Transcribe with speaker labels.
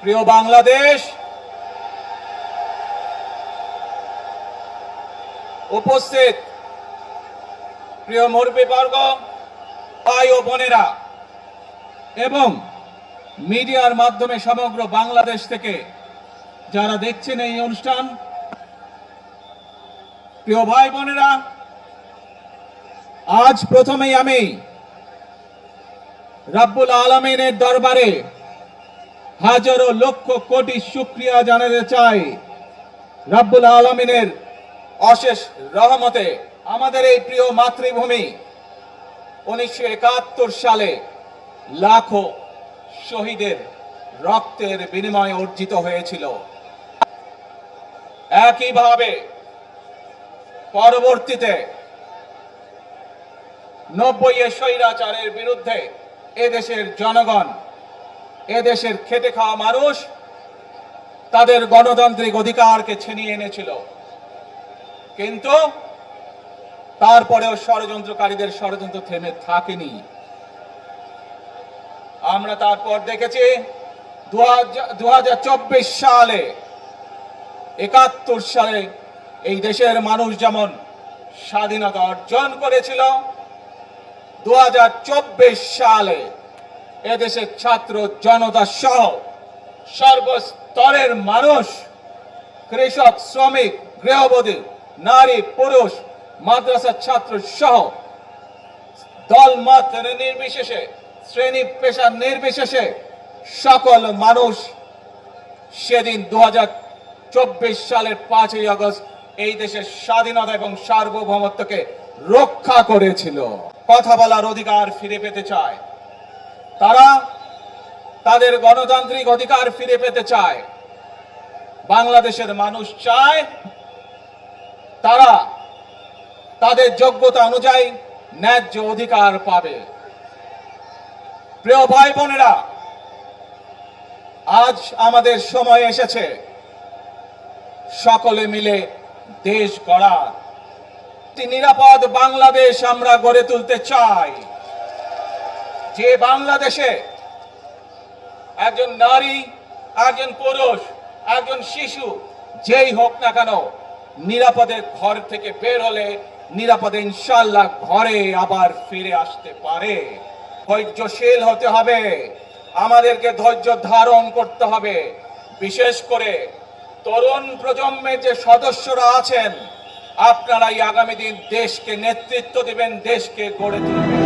Speaker 1: প্রিয় বাংলাদেশ, উপস্থিত প্রিয় মুরব্বীবর্গ, ভাই ও বোনেরা, এবং মিডিয়ার মাধ্যমে সমগ্র বাংলাদেশ থেকে যারা দেখছেন এই অনুষ্ঠান, প্রিয় ভাই বোনেরা, আজ প্রথমেই আমি রাব্বুল আলমিনের দরবারে হাজারো লক্ষ কোটি শুক্রিয়া জানাতে চাই রাব্বুল আলমিনের অশেষ রহমতে আমাদের এই প্রিয় মাতৃভূমি উনিশশো একাত্তর সালে লাখো শহীদের রক্তের বিনিময়ে অর্জিত হয়েছিল। একইভাবে পরবর্তীতে নব্বই স্বৈরাচারের বিরুদ্ধে এদেশের জনগণ এদেশের খেটে খাওয়া মানুষ তাদের গণতান্ত্রিক অধিকারকে ছিনিয়ে এনেছিল। কিন্তু তারপরেও ষড়যন্ত্রকারীদের ষড়যন্ত্র থেমে থাকেনি। আমরা তারপর দেখেছি দুহাজার চব্বিশ সালে, একাত্তর সালে এই দেশের মানুষ যেমন স্বাধীনতা অর্জন করেছিল দু হাজার চব্বিশ সালে এদেশের ছাত্র জনতা সহ সর্বস্তরের মানুষ, কৃষক, শ্রমিক, গৃহবধূ, নারী, পুরুষ মাদ্রাসার ছাত্র সহ দল মত নির্বিশেষে, শ্রেণি পেশা নির্বিশেষে সকল মানুষ সেদিন দু সালের পাঁচই আগস্ট এই দেশের স্বাধীনতা এবং সার্বভৌমত্বকে রক্ষা করেছিল। কথা বলার অধিকার ফিরে পেতে চায়। তারা তাদের গণতান্ত্রিক অধিকার ফিরে পেতে চায়। বাংলাদেশের মানুষ চায় তারা তাদের যোগ্যতা অনুযায়ী ন্যায্য অধিকার পাবে। প্রিয় ভাই বোনেরা আজ আমাদের সময় এসেছে। সকলে মিলে দেশ গড়া একটি নিরাপদ বাংলাদেশ আমরা গড়ে তুলতে চাই। যে বাংলাদেশে একজন নারী, একজন পুরুষ, একজন শিশু, যেই হোক না কেন, নিরাপদে ঘর থেকে বের হলে নিরাপদে ইনশাল্লাহ ঘরে আবার ফিরে আসতে পারে। ধৈর্যশীল হতে হবে। আমাদেরকে ধৈর্য ধারণ করতে হবে। বিশেষ করে তরুণ প্রজন্মের যে সদস্যরা আছেন, আপনারাই আগামী দিন দেশকে নেতৃত্ব দিবেন, দেশকে গড়ে তুলবেন।